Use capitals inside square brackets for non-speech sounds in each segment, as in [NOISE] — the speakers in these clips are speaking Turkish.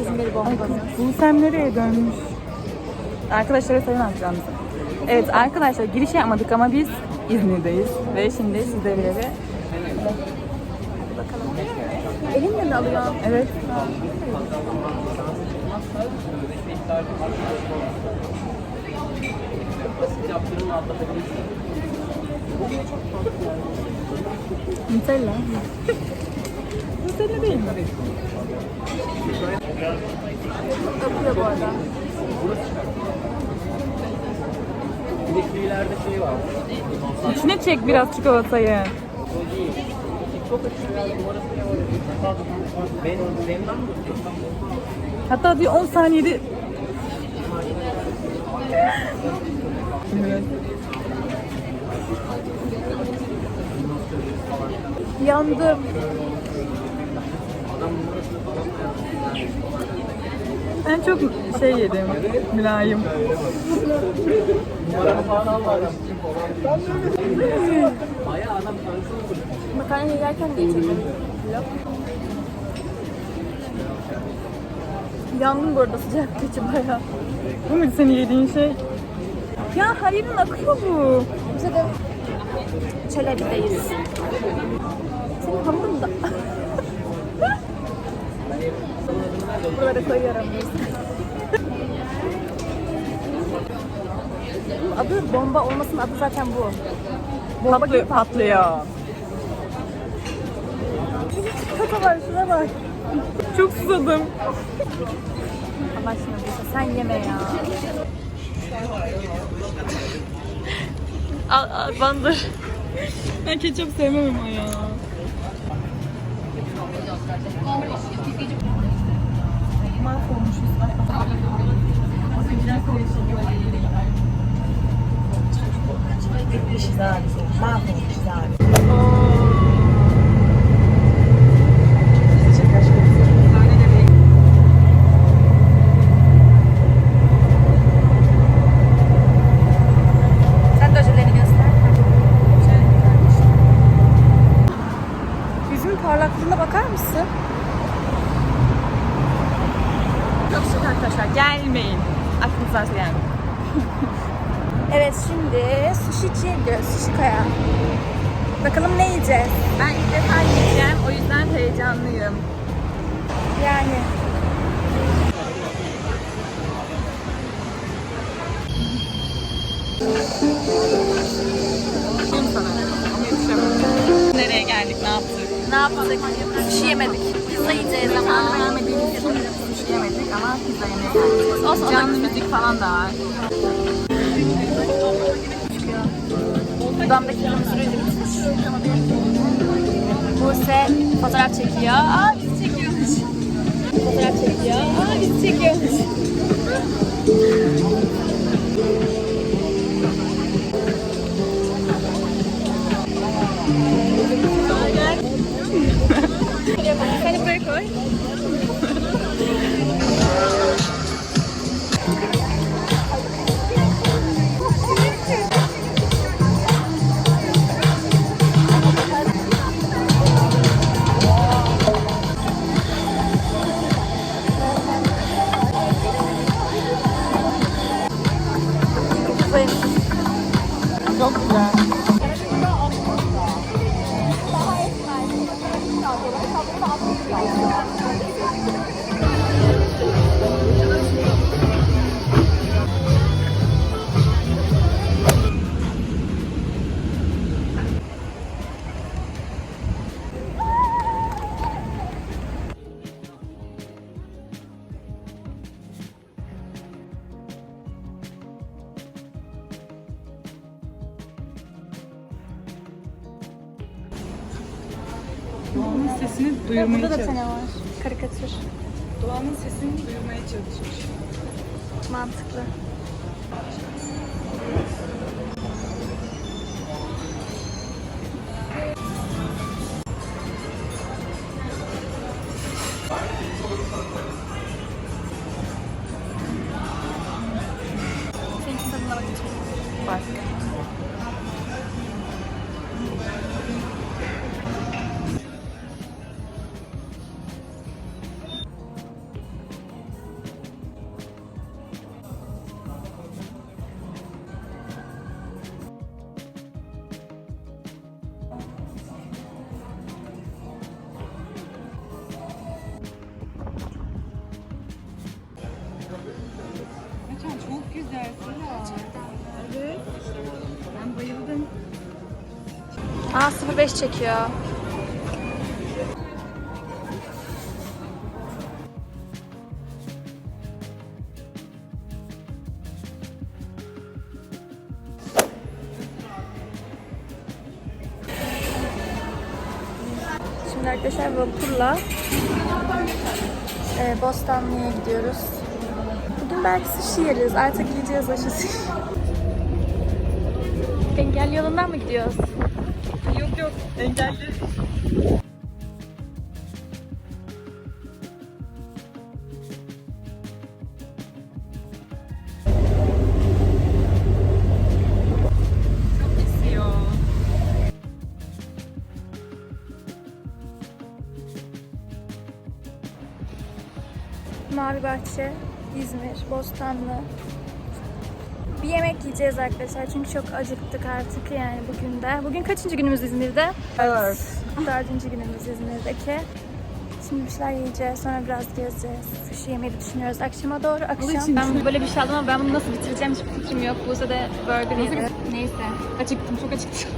İzmir bombası. Bulsem nereye dönmüş? Arkadaşlara sayın atacağımızı. Evet arkadaşlar giriş yapmadık ama biz İzmir'deyiz. Ve şimdi sizlere Elinle mi alıyorsun? Evet. Nutella. Nutella değil mi? Öpüyor bu arada. İçine çek biraz çikolatayı. Hatta bir 10 saniyede Evet. Yandım. Ben çok şey yedim, mülayim. Makarna yerken de içelim. Yandım bu arada sıcak geçi bayağı. Bu mu senin yediğin şey? Ya her yerin akıyor bu. Bize de Çelebi'deyiz. Senin hamurun Buralara koyuyorum adı bomba olmasının adı zaten bu. Patlıyor. patlıyor. Kaka var şuna bak. Çok susadım. Allah aşkına Buse, sen yeme ya. Al, al bandır. Ben ketçap sevmem ama ya. Mahvolmuşuz. Sen de Gelmeyin. Aklınız varsa yani. [LAUGHS] Evet şimdi sushi'ciye gidiyoruz. Sushi Kaya. Bakalım ne yiyeceğiz? Ben ilk defa yiyeceğim. O yüzden heyecanlıyım. Yani. Nereye geldik? Ne yaptık? Ne yaptık? Sushi yemedik. Pizza yiyeceğiz ama. beğenmediğimiz için sushi yemedik ama pizza yemeye geldik. Olsun, o da Canlı güzel. müzik falan da var. Dudağımdaki kırmızı ruju bitmiş. Buse fotoğraf çekiyor. Aa bizi çekiyormuş. Fotoğraf çekiyor. Aa bizi çekiyormuş. Thank you. Sesini duyurmaya Burada da çalış. tane var. Karikatür. Doğanın sesini duyurmaya çalışmış. Mantıklı. Aa 05 çekiyor. Şimdi arkadaşlar vapurla e, Bostanlı'ya gidiyoruz. Bugün belki sushi yeriz. Artık yiyeceğiz sushi. [LAUGHS] Engel yolundan mı gidiyoruz? Yok yok engelli. Mavi Bahçe, İzmir, Bostanlı. Bir yemek yiyeceğiz arkadaşlar çünkü çok acıktık artık yani bugün de. Bugün kaçıncı günümüz İzmir'de? Evet. Dördüncü günümüz İzmir'deki. Şimdi bir şeyler yiyeceğiz, sonra biraz gezeceğiz. Sushi yemeyi düşünüyoruz akşama doğru. Akşam. Ben böyle bir şey aldım ama ben bunu nasıl bitireceğim hiçbir fikrim yok. Buse de burger yedi. Neyse. Acıktım, çok acıktım.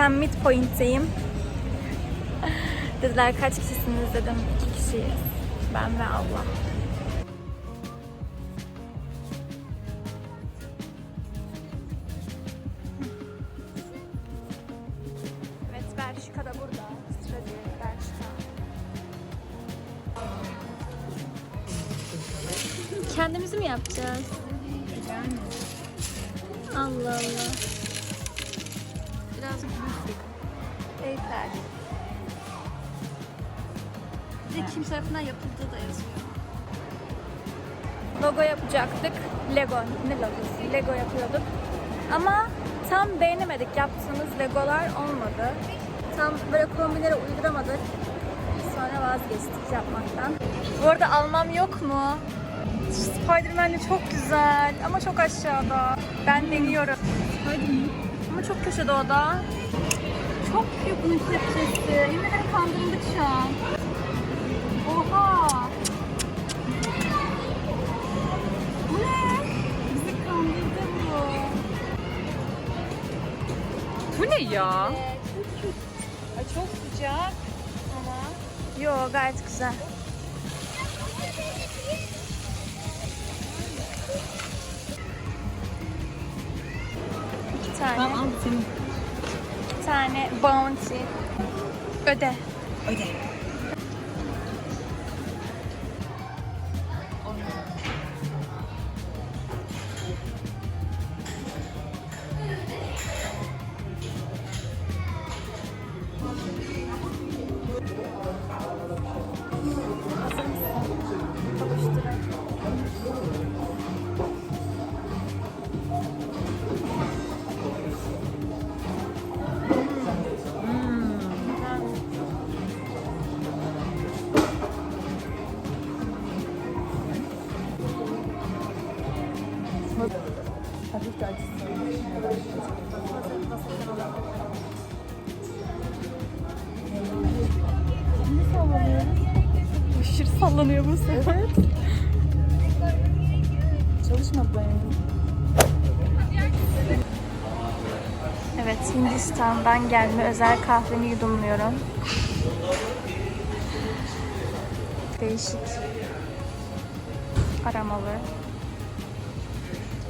Şu an Midpoint'teyim. Dediler kaç kişisiniz dedim. İki kişiyiz. Ben ve Allah. Evet Bershka da burada. Stradi Bershka. Kendimizi mi yapacağız? Allah Allah. Biraz büyük. Eyfel. Bir de kim tarafından yapıldığı da yazıyor. Logo yapacaktık. Lego. Ne logosu? Lego yapıyorduk. Ama tam beğenemedik. Yaptığımız legolar olmadı. Tam böyle kombinlere uyduramadık. Sonra vazgeçtik yapmaktan. Bu arada almam yok mu? Spiderman de çok güzel ama çok aşağıda. Ben deniyorum. Ama çok köşede o da. Çok büyük bunun kepçesi. Yemin ederim kandırıldık şu an. Oha. Bu ne? Bizi kandırdı bu. Bu ne ya? Ay çok sıcak ama. Yo gayet güzel. Tane. Tamam al senin. Bir tane bounty. Öde. Öde. Hafif de acısı. Aşırı sallanıyor bu sefer. Evet. Çalışmadı da yani. Evet, Hindistan'dan gelme özel kahveni yudumluyorum. Değişik. Aramalı.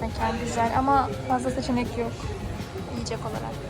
Mekan güzel ama fazla seçenek yok. Yiyecek olarak.